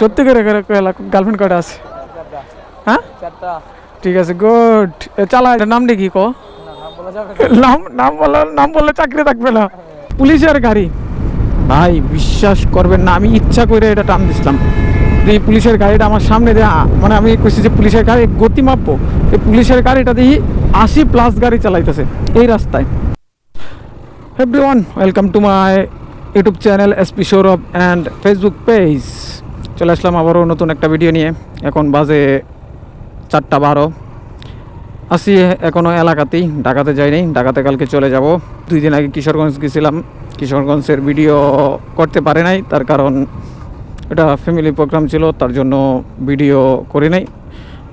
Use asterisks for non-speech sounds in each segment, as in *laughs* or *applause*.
সত্যি করে গার্লফ্রেন্ড কয়টা আছে? হ্যাঁ? ঠিক আছে গুড চালা এটার নাম দেখি কো নাম নাম বলে নাম বললে চাকরি থাকবে না। পুলিশের গাড়ি। ভাই বিশ্বাস করবেন না আমি ইচ্ছা করে এটা টান দিছিলাম। যে এই পুলিশের গাড়িটা আমার সামনে দিয়ে মানে আমি কইছি যে পুলিশের গাড়ি গতি মাপবো। এই পুলিশের গাড়িটা দেখি আশি প্লাস গাড়ি চালাইতেছে এই রাস্তায়। Everyone welcome to my YouTube channel S P Sourav and Facebook page চলে আসলাম আবারও নতুন একটা ভিডিও নিয়ে। এখন বাজে চারটা বারো। আসি এখনও এলাকাতেই, ঢাকাতে যাইনি, ঢাকাতে কালকে চলে যাব। দুই দিন আগে কিশোরগঞ্জ গেছিলাম। কিশোরগঞ্জের ভিডিও করতে পারে নাই, তার কারণ এটা ফ্যামিলি প্রোগ্রাম ছিল, তার জন্য ভিডিও করি নাই।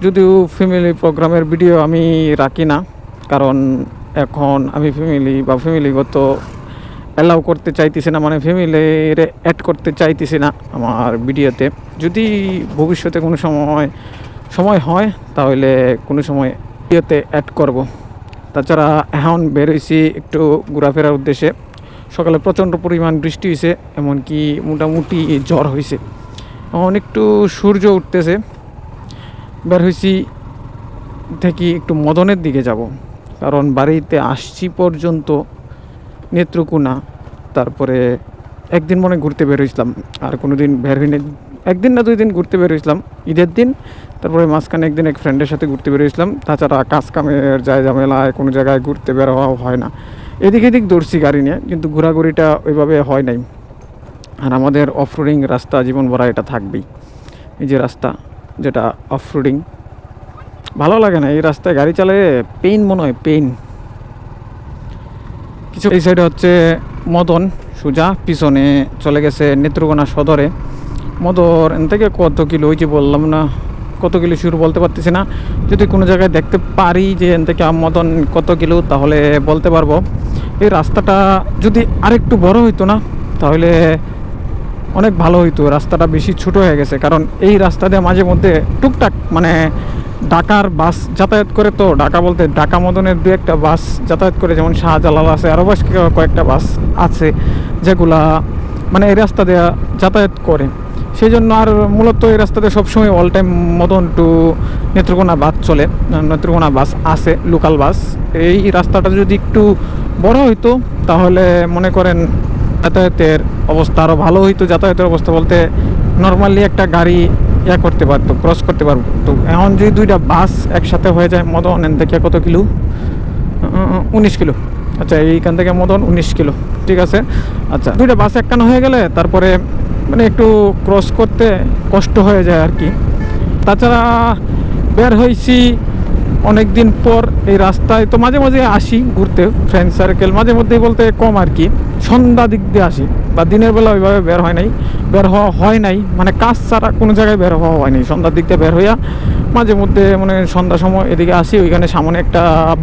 যদিও ফ্যামিলি প্রোগ্রামের ভিডিও আমি রাখি না, কারণ এখন আমি ফ্যামিলি বা ফ্যামিলিগত অ্যালাউ করতে চাইতেছি না মানে ফ্যামিলির অ্যাড করতে চাইতেছি না আমার ভিডিওতে যদি ভবিষ্যতে কোনো সময় সময় হয়, তাহলে কোনো সময় ভিডিওতে অ্যাড করব। তাছাড়া এখন বের হয়েছি একটু ঘোরাফেরার উদ্দেশ্যে। সকালে প্রচণ্ড পরিমাণ বৃষ্টি হয়েছে, এমনকি মোটামুটি জ্বর হয়েছে। এখন একটু সূর্য উঠতেছে। বের হয়েছি থেকে একটু মদনের দিকে যাব। কারণ বাড়িতে আসছি পর্যন্ত নেত্রকোনা, তারপরে একদিন মনে ঘুরতে বের হয়েছিলাম, আর কোনো দিন বের হইনি। একদিন না দুই দিন ঘুরতে বের হয়েছিলাম, ঈদের দিন, তারপরে মাঝখানে একদিন এক ফ্রেন্ডের সাথে ঘুরতে বের হয়েছিলাম। তাছাড়া কাজ কামের যায় ঝামেলায় কোনো জায়গায় ঘুরতে বের হওয়া হয় না। এদিক এদিক দৌড়ছি গাড়ি নিয়ে, কিন্তু ঘোরাঘুরিটা ওইভাবে হয় নাই। আর আমাদের অফরোডিং রাস্তা, জীবন ভরা এটা থাকবেই। এই যে রাস্তা, যেটা অফরোডিং ভালো লাগে না। এই রাস্তায় গাড়ি চালালে পেইন মনে হয় পেইন কিছু এই সাইডে হচ্ছে মদন, সুজা, পিছনে চলে গেছে নেত্রকোনা সদরে। মদর এন থেকে কত কিলো, ওই যে বললাম না, কত কিলো শুরু বলতে পারতেছি না। যদি কোনো জায়গায় দেখতে পারি যে এন থেকে মদন কত কিলো, তাহলে বলতে পারব। এই রাস্তাটা যদি আরেকটু বড় হইতো না, তাহলে অনেক ভালো হইতো। রাস্তাটা বেশি ছোট হয়ে গেছে, কারণ এই রাস্তা দিয়ে মাঝে মধ্যে টুকটাক মানে ঢাকার বাস যাতায়াত করে তো ঢাকা বলতে ঢাকা মদনের দু একটা বাস যাতায়াত করে, যেমন শাহজালাল আছে আরও বেশ কয়েকটা বাস আছে যেগুলা মানে এই রাস্তা দিয়ে যাতায়াত করে। সেই জন্য আর মূলত এই রাস্তাতে সবসময় all time Madan to Netrokona bus চলে, নেত্রকোনা বাস আছে লোকাল বাস। এই রাস্তাটা যদি একটু বড় হইতো, তাহলে মনে করেন যাতায়াতের অবস্থা আরও ভালো হইতো। যাতায়াতের অবস্থা বলতে নর্মালি একটা গাড়ি ইয়া করতে পারতো ক্রস করতে পারতো। তো এখন যদি দুইটা বাস একসাথে হয়ে যায়, মদন, এন থেকে কত কিলো? উনিশ কিলো। আচ্ছা এইখান থেকে মদন উনিশ কিলো, ঠিক আছে? আচ্ছা দুইটা বাস একখানা হয়ে গেলে তারপরে মানে একটু ক্রস করতে কষ্ট হয়ে যায় আর কি। তাছাড়া বের হয়েছি অনেক দিন পর এই রাস্তায়, তো মাঝে মাঝে আসি ঘুরতে ফ্রেন্ড সার্কেল মাঝে মধ্যেই বলতে কম আর কি। সন্ধ্যা দিক দিয়ে আসি। বা দিনের বেলা ওইভাবে বের হয় নাই, বের হওয়া হয় নাই মানে কাজ ছাড়া কোনো জায়গায় বের হওয়া হয় নাই। সন্ধ্যার দিক বের হইয়া মাঝে মধ্যে মানে সন্ধ্যার সময় এদিকে আসি, ওইখানে সামনে একটা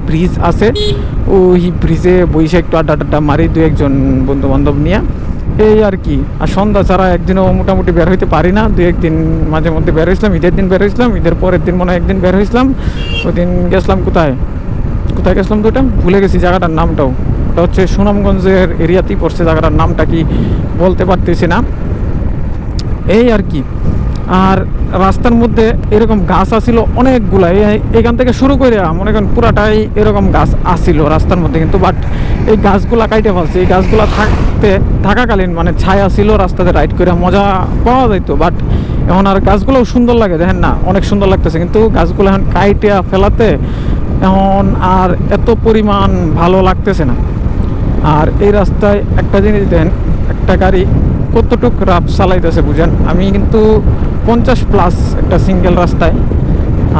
ব্রিজ আছে। ওই ব্রিজে বইসে একটু আড্ডা টাড্ডা মারি দু একজন বন্ধু বান্ধব নিয়ে। এই আর কি, আর সন্ধ্যা ছাড়া একদিনও মোটামুটি বের হইতে পারি না। দু একদিন মাঝে মধ্যে বের হয়েছিলাম ঈদের দিন বের হয়েছিলাম ঈদের পরের দিন মনে হয় একদিন বের হয়েছিলাম ওই দিন গেছিলাম কোথায়? কোথায় গেছিলাম তো ওটা ভুলে গেছি জায়গাটার নামটাও। ওটা হচ্ছে সুনামগঞ্জের এরিয়াতেই পড়ছে জায়গাটার নামটা কি বলতে পারতেছি না। এই আর কি। আর রাস্তার মধ্যে এরকম গাছ আসিল অনেকগুলা। এখান থেকে শুরু করে মনে করেন পুরাটাই এরকম গাছ আসিল রাস্তার মধ্যে কিন্তু বাট এই গাছগুলা কাইটে ফেলছে। এই গাছগুলা থাকতে থাকাকালীন মানে ছায়া ছিল রাস্তাতে রাইড করে মজা পাওয়া যাইতো বাট এখন আর গাছগুলোও সুন্দর লাগে। দেখেন না, অনেক সুন্দর লাগতেছে। কিন্তু গাছগুলো এখন কাইটিয়া ফেলাতে এখন আর এত পরিমাণ ভালো লাগতেছে না। আর এই রাস্তায় একটা জিনিস দেন, একটা গাড়ি কতটুক রাফ চালাইতেছে বুঝেন? আমি কিন্তু পঞ্চাশ প্লাস একটা সিঙ্গেল রাস্তায়,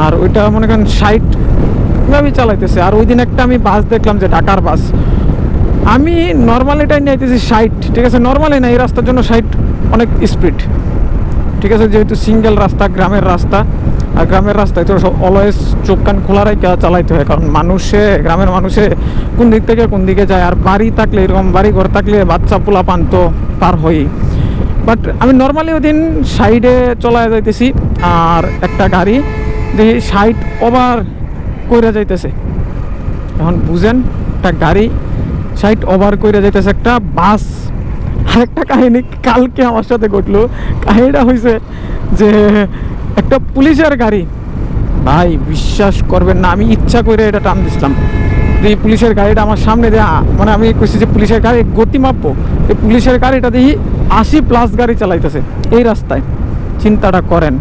আর ওইটা মনে করেন ষাট এভাবেই চালাইতেছে। আর ওই দিন একটা আমি বাস দেখলাম যে ঢাকার বাস। আমি নর্মালিটাই নিয়েছি ষাট, ঠিক আছে? নর্মালি না, এই রাস্তার জন্য ষাট অনেক স্পিড ঠিক আছে? যেহেতু সিঙ্গেল রাস্তা, গ্রামের রাস্তা আর গ্রামের রাস্তায় তো অলওয়েজ চোখ কান খোলা রেখে চালাইতে হয়। কারণ মানুষে, গ্রামের মানুষে কোন দিক থেকে কোন দিকে যায় আর বাড়ি থাকলে, এরকম বাড়ি ঘর থাকলে বাচ্চা পোলা পান তো পার হই বাট আমি নর্মালি ওই দিন সাইডে চলায় যাইতেছি আর একটা গাড়ি দেখি সাইড ওভার কইরা যাইতেছে। এখন বুঝেন, একটা গাড়ি সাইড ওভার করে যাইতেছে একটা বাস। আরেকটা কাহিনী কালকে আমার সাথে ঘটলো। কাহিনীটা হয়েছে যে একটা পুলিশের গাড়ি। ভাই, বিশ্বাস করবেন না, আমি ইচ্ছা করে এটা টান দিছিলাম। এই পুলিশের গাড়িটা আমার সামনে দিয়ে মানে আমি কইছি যে পুলিশের গাড়ি গতি মাপবো। এই পুলিশের গাড়িটা দেখি আশি প্লাস গাড়ি চালাইতেছে। এই রাস্তায়। চিন্তাটা করেন।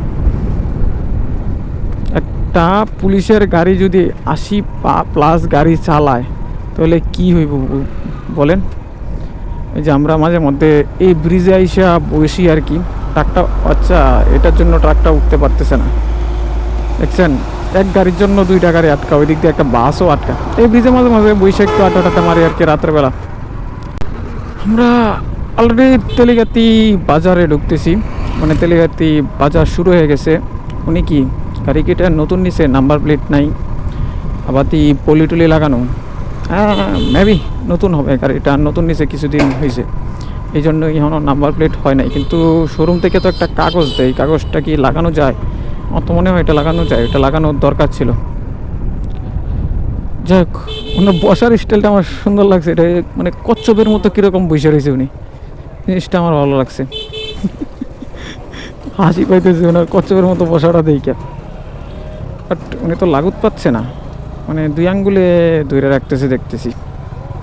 একটা পুলিশের গাড়ি যদি আশি প্লাস গাড়ি চালায়, তাহলে কি হইব বলেন? এই যে আমরা মাঝে মধ্যে এই ব্রিজে আইসা বসি আর কি। ট্রাকটা আচ্ছা এটার জন্য ট্রাকটা উঠতে পারতেছে না। দেখছেন, এক গাড়ির জন্য দুইটা গাড়ি আটকা ওই দিক দিয়ে একটা বাসও আটকা। এই ব্রিজে মাঝে মাঝে বৈশাখ একটু আটা টাটা মারি আর কি রাত্রেবেলা। আমরা অলরেডি তেলিগাতি বাজারে ঢুকতেছি। মানে তেলিগাতি বাজার শুরু হয়ে গেছে। উনি কি? গাড়ি কিটা নতুন নিছে, নাম্বার প্লেট নাই। আবার তি পলি টলি লাগানো। হ্যাঁ মেবি নতুন হবে গাড়িটা, নতুন নিছে, কিছুদিন হয়েছে এই জন্য এখনও নাম্বার প্লেট হয় নাই। কিন্তু শোরুম থেকে তো একটা কাগজ দেয়। কাগজটা কি লাগানো যায়? আমার তো মনে হয় এটা লাগানো যায়। এটা লাগানোর দরকার ছিল। যাই হোক ওনার বসার স্টাইলটা আমার সুন্দর লাগছে। এটা মানে কচ্ছপের মতো কীরকম বসে রয়েছে উনি। জিনিসটা আমার ভালো লাগছে। *laughs* হাসি পাইতেছে ওনার কচ্ছপের মতো বসাটা দেখে। বাট উনি তো লাগুত পাচ্ছে না। মানে দুই আঙ্গুলে ধরে রাখতেছে, দেখতেছি।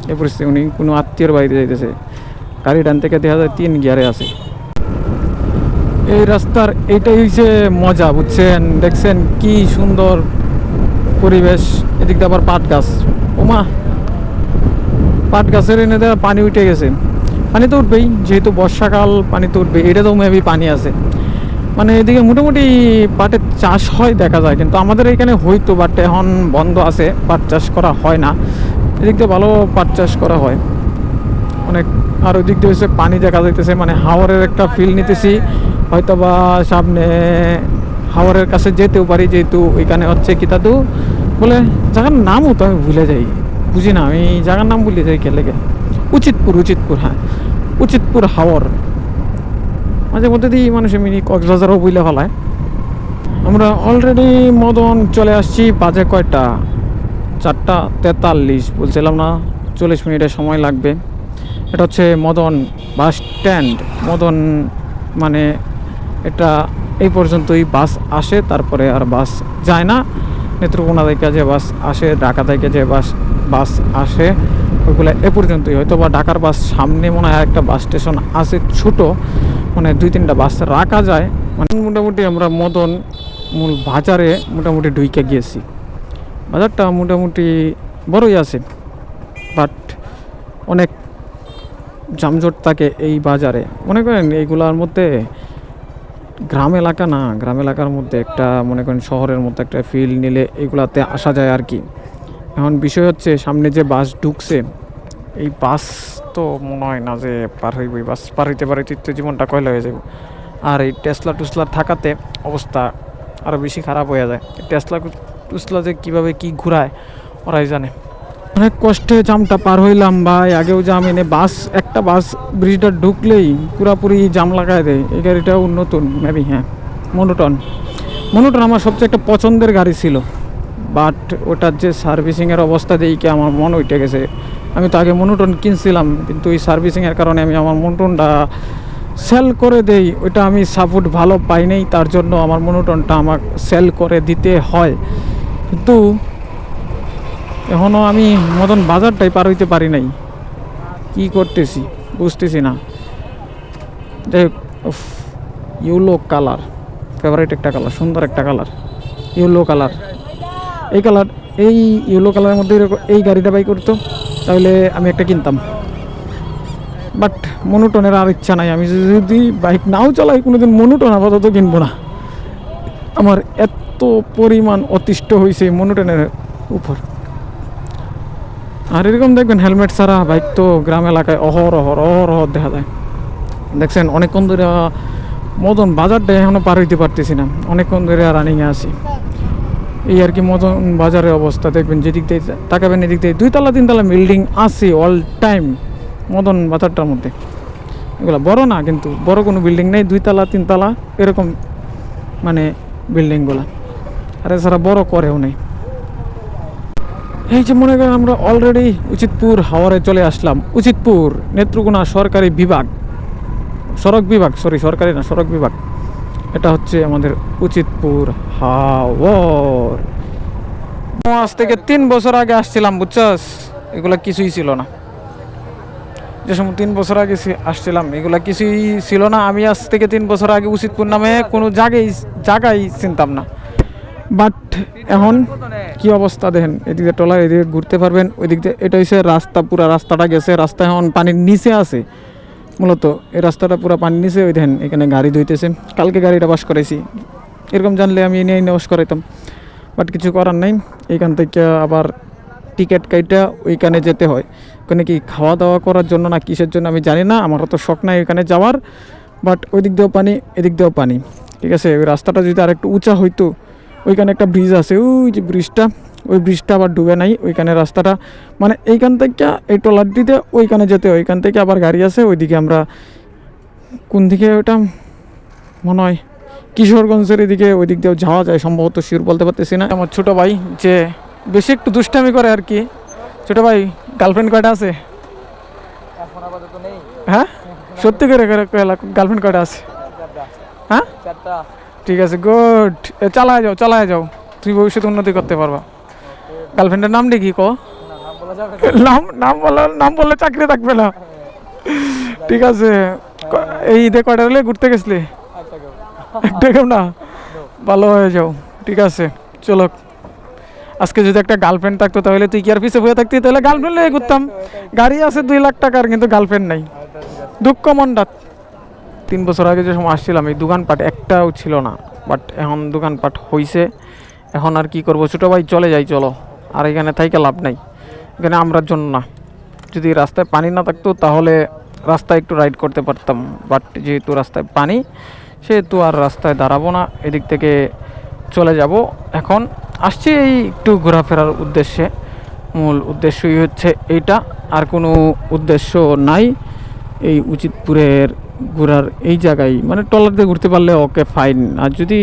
এ পরিস্থিতি উনি কোনো আত্মীয়র বাড়িতে যাইতেছে। গাড়ি ডান থেকে দেখা যায় তিন গিয়ারে আছে। এই রাস্তার এইটাই হচ্ছে মজা, বুঝছেন? দেখছেন কি সুন্দর পরিবেশ। এদিক দিয়ে আবার পাট গাছ। ওমা, পাট গাছের এনে দেওয়া পানি উঠে গেছে। পানি তো উঠবেই, যেহেতু বর্ষাকাল, পানি তো উঠবেই। এটা তো মেবি পানি আছে। মানে এদিকে মোটামুটি পাটের চাষ হয় দেখা যায়, কিন্তু আমাদের এখানে হইতো বাট এখন বন্ধ আছে, পাট চাষ করা হয় না। এদিক দিয়ে ভালো পাট চাষ করা হয়। অনেক আর ওই দিক দিয়ে হচ্ছে পানি দেখা যাইতেছে মানে হাওরের একটা ফিল নিতেছি। হয়তো বা সামনে হাওরের কাছে যেতেও পারি, যেহেতু ওইখানে হচ্ছে কি দাদু? বলে জায়গার নামও তো আমি ভুলে যাই, বুঝি না, আমি জায়গার নাম ভুলে যাই কে উচিতপুর উচিতপুর হ্যাঁ। উচিতপুর হাওর। মাঝে মধ্যে দিই মানুষ মিনি কক্সবাজারও বুঝলে ফেলায়। আমরা অলরেডি মদন চলে আসছি, বাজে কয়টা? চারটা তেতাল্লিশ, বলছিলাম না, চল্লিশ মিনিটের সময় লাগবে। এটা হচ্ছে মদন বাস স্ট্যান্ড। মদন মানে এটা এই পর্যন্তই বাস আসে, তারপরে আর বাস যায় না। নেত্রকোনা থেকে যে বাস আসে, ঢাকা থেকে যে বাস বাস আসে, ওইগুলো এ পর্যন্তই। হয়তো বা ঢাকার বাস সামনে মনে হয় একটা বাস স্টেশন আছে ছোট মানে দুই তিনটা বাস রাখা যায়। মানে মোটামুটি আমরা মদন মূল বাজারে মোটামুটি ঢুইকে গিয়েছি। বাজারটা মোটামুটি বড়ই আছে বাট অনেক জামজট থাকে এই বাজারে। মনে করেন এইগুলার মধ্যে গ্রাম এলাকা না, গ্রাম এলাকার মধ্যে একটা, মনে করেন শহরের মধ্যে একটা ফিল নিলে এগুলাতে আসা যায় আর কি। এখন বিষয় হচ্ছে সামনে যে বাস ঢুকছে, এই বাস তো মনে হয় না যে পার হইব বাস পার হইতে পারে তো জীবনটা কয়লা হয়ে যাবে। আর এই টেসলা টুসলা থাকাতে অবস্থা আরও বেশি খারাপ হয়ে যায়। টেসলা টুসলা যে কীভাবে কি ঘুরায়, ওরাই জানে। অনেক কষ্টে জামটা পার হইলাম ভাই। আগেও জাম এনে বাস, একটা বাস ব্রিজটা ঢুকলেই পুরাপুরি জাম লাগায় দেয়। এই গাড়িটাও নতুন মেবি হ্যাঁ মনোটন মনোটন আমার সবচেয়ে একটা পছন্দের গাড়ি ছিল। বাট ওটার যে সার্ভিসিংয়ের অবস্থা দেখে আমার মন উঠে গেছে। আমি তো আগে মনোটন কিনছিলাম, কিন্তু ওই সার্ভিসিংয়ের কারণে আমি আমার মনোটনটা সেল করে দেই। ওইটা আমি সাপোর্ট ভালো পাই নাই, তার জন্য আমার মনোটনটা আমার সেল করে দিতে হয়। কিন্তু এখনও আমি মতন বাজারটাই পার হইতে পারি নাই। কি করতেছি? বুঝতেছি না। যাই হোক ইউলো কালার। ফেভারিট একটা কালার, সুন্দর একটা কালার। Yellow colour. এই কালার, এই ইয়েলো কালারের মধ্যে এই গাড়িটা বাই করতো, তাহলে আমি একটা কিনতাম। বাট মনোটনের আর ইচ্ছা নাই। আমি যদি বাইক নাও চালাই, কোনোদিন মনোটন আপাতত কিনবো না। আমার এত পরিমাণ অতিষ্ঠ হয়েছে মনোটনের উপর। আর এরকম দেখবেন হেলমেট ছাড়া বাইক তো গ্রাম এলাকায় অহর অহর অহর অহর দেখা যায়। দেখছেন, অনেকক্ষণ ধরে মদন বাজারটা এখনও পার হইতে পারতেছি না। অনেকক্ষণ ধরে রানিংয়ে আছি। এই আর কি মদন বাজারের অবস্থা, দেখবেন যেদিক দিয়ে তাকাবেন, এদিক দিয়ে দুইতলা, তিনতলা বিল্ডিং আছে অল টাইম মদন বাজারটার মধ্যে। এগুলো বড় না, কিন্তু বড় কোনো বিল্ডিং নেই, দুইতলা, তিনতলা, এরকম মানে বিল্ডিংগুলো আর এছাড়া বড় করেও নেই। এই যে মনে করেন আমরা অলরেডি উচিতপুর হাওয়ারে চলে আসলাম। উচিতপুর, নেত্রকোনা সরকারি বিভাগ। সড়ক বিভাগ সরি সরকারি না, সড়ক বিভাগ। এটা হচ্ছে আমাদের উচিতপুর হাওর। আজ থেকে তিন বছর আগে আসছিলাম, বুঝছস? এগুলা কিছুই ছিল না। যে সময় তিন বছর আগে আসছিলাম, এগুলা কিছুই ছিল না। আমি আজ থেকে তিন বছর আগে উচিতপুর নামে কোনো জায়গায় জায়গায় চিনতাম না। বাট এখন কি অবস্থা দেখেন? এদিকে টলার এদিকে ঘুরতে পারবেন ওই দিক দিয়ে এটা হচ্ছে রাস্তা, পুরা রাস্তাটা গেছে, রাস্তা এখন পানির নিচে আছে। মূলত এই রাস্তাটা পুরো পানির নিচে, ওই দেখেন, এখানে গাড়ি ধুইতেছে। কালকে গাড়িটা বাস করাইছি। এরকম জানলে আমি নিয়ে নিয়ে বাস করাইতাম। বাট কিছু করার নাই। এইখান থেকে আবার টিকিট কাইটা ওইখানে যেতে হয়। ওখানে কি খাওয়া দাওয়া করার জন্য না কিসের জন্য আমি জানি না, আমার তো শখ নাই ওইখানে যাওয়ার। বাট ওই দিক দিয়েও পানি, এদিক দিয়েও পানি। ঠিক আছে, ওই রাস্তাটা যদি আর একটু উঁচা হইতো ওইখানে একটা ব্রিজ আছে, ওই যে ব্রিজটা ওই ব্রিজটা আবার ডুবে নাই, ওইখানে রাস্তাটা। মানে এইখান থেকে এই টলারটিতে ওইখানে যেতে, ওইখান থেকে আবার গাড়ি আছে, ওইদিকে আমরা কোন দিকে ওটা? মনে হয় কিশোরগঞ্জের এদিকে ওই দিক দিয়েও যাওয়া যায়, সম্ভবত শিওর বলতে পারতেছি না। আমার ছোট ভাই যে বেশি একটু দুষ্টামি করে আর কি। ছোটো ভাই গার্লফ্রেন্ড কয়টা আছে? হ্যাঁ? সত্যি করে গার্লফ্রেন্ড কয়টা আছে? হ্যাঁ? ঠিক আছে গুড চালায় যাও চালায় যাও। তুমি ভবিষ্যতে উন্নতি করতে পারবা। গার্লফ্রেন্ডের নাম কি, কো? নাম নাম বলে, নাম বললে চাকরি থাকবে না। ঠিক আছে। এই ঈদে কয়টা হলে ঘুরতে গেছলি? কেউ না? ভালো হয়ে যাও। ঠিক আছে, চলো। আজকে যদি একটা গার্লফ্রেন্ড থাকতো, তাহলে তুই কি আর পিছে বয়ে থাকতি? তাহলে গার্লফ্রেন্ড নিয়ে ঘুরতাম। গাড়ি আছে দুই লাখ টাকার, কিন্তু গার্লফ্রেন্ড নাই। দুঃখ মন্ডাত তিন বছর আগে যে সময় আসছিলাম, এই দোকানপাট একটাও ছিল না। বাট এখন দোকানপাট হইছে। এখন আর কি করব? ছোটো ভাই চলে যাই, চলো। আর এখানে থাইকে লাভ নাই। এখানে আমরার জন্য না। যদি রাস্তায় পানি না থাকতো, তাহলে রাস্তায় একটু রাইড করতে পারতাম। বাট যেহেতু রাস্তায় পানি, সেহেতু আর রাস্তায় দাঁড়াবো না। এদিক থেকে চলে যাব। এখন আসছি এই একটু ঘোরাফেরার উদ্দেশ্যে। মূল উদ্দেশ্যই হচ্ছে এইটা। আর কোনো উদ্দেশ্য নাই। এই উচিতপুরের ঘোরার এই জায়গায় মানে ট্রলার দিয়ে ঘুরতে পারলে ওকে ফাইন আর যদি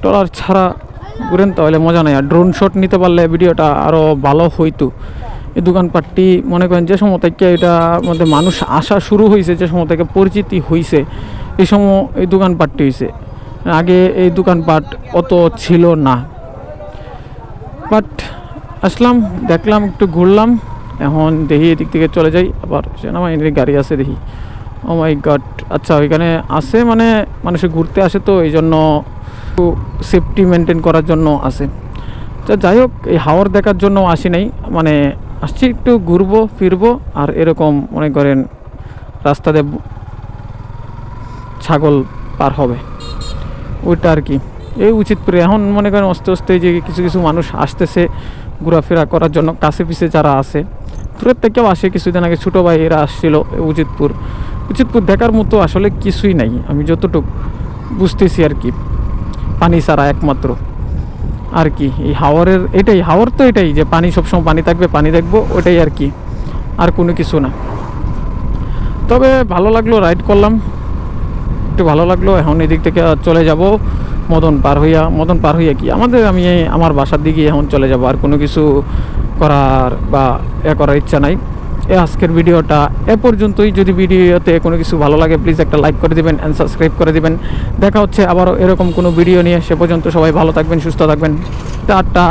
ট্রলার ছাড়া ঘুরেন তাহলে মজা নেই। আর ড্রোন শট নিতে পারলে ভিডিওটা আরও ভালো হইতো। এই দোকানপাটটি মনে করেন যে সময় থেকে এটা মধ্যে মানুষ আসা শুরু হয়েছে যে সময় থেকে পরিচিতি হয়েছে এই সময় এই দোকানপাটটি হয়েছে আগে এই দোকানপাট অত ছিল না। বাট আসলাম, দেখলাম, একটু ঘুরলাম। এখন দেখি এদিক থেকে চলে যাই। আবার সেনাবাহিনীর গাড়ি আছে দেখি। ও মাই গড আচ্ছা ওইখানে আসে মানে মানুষে ঘুরতে আসে তো এই জন্য সেফটি মেনটেন করার জন্য আসে। আচ্ছা যাই হোক, এই হাওর দেখার জন্য আসি নাই। মানে আসছি একটু ঘুরবো, ফিরবো, আর এরকম মনে করেন রাস্তাতে ছাগল পার হবে। ওইটা আর কি। এই উচিত উচিতপুরে এখন মনে করেন আস্তে আস্তে যে কিছু কিছু মানুষ আসতেছে ঘোরাফেরা করার জন্য, কাছে পিছে যারা আছে। দূরের থেকেও আসে, কিছুদিন আগে ছোটো ভাই এরা আসছিল এই উচিতপুর দেখার মতো আসলে কিছুই নাই। আমি যতটুকু বুঝতেছি আর কি। পানি ছাড়া একমাত্র। আর কি, এই হাওয়ারের এটাই, হাওয়ার তো এটাই যে পানি সবসময় পানি থাকবে, পানি দেখব, ওটাই আর কি। আর কোনো কিছু না। তবে ভালো লাগল, রাইড করলাম। একটু ভালো লাগল, এখন এদিক থেকে চলে যাব মদন পার হইয়া। মদন পার হইয়া কি? আমাদের, আমি আমার বাসার দিকে এখন চলে যাব। আর কোনো কিছু করার বা এ করার ইচ্ছা নাই। এ আজকের ভিডিওটা এ পর্যন্তই। যদি ভিডিওতে কোনো কিছু ভালো লাগে প্লিজ একটা লাইক করে দিবেন অ্যান্ড সাবস্ক্রাইব করে দেবেন। দেখা হচ্ছে আবারও এরকম কোনো ভিডিও নিয়ে। সে পর্যন্ত সবাই ভালো থাকবেন, সুস্থ থাকবেন। টাটা!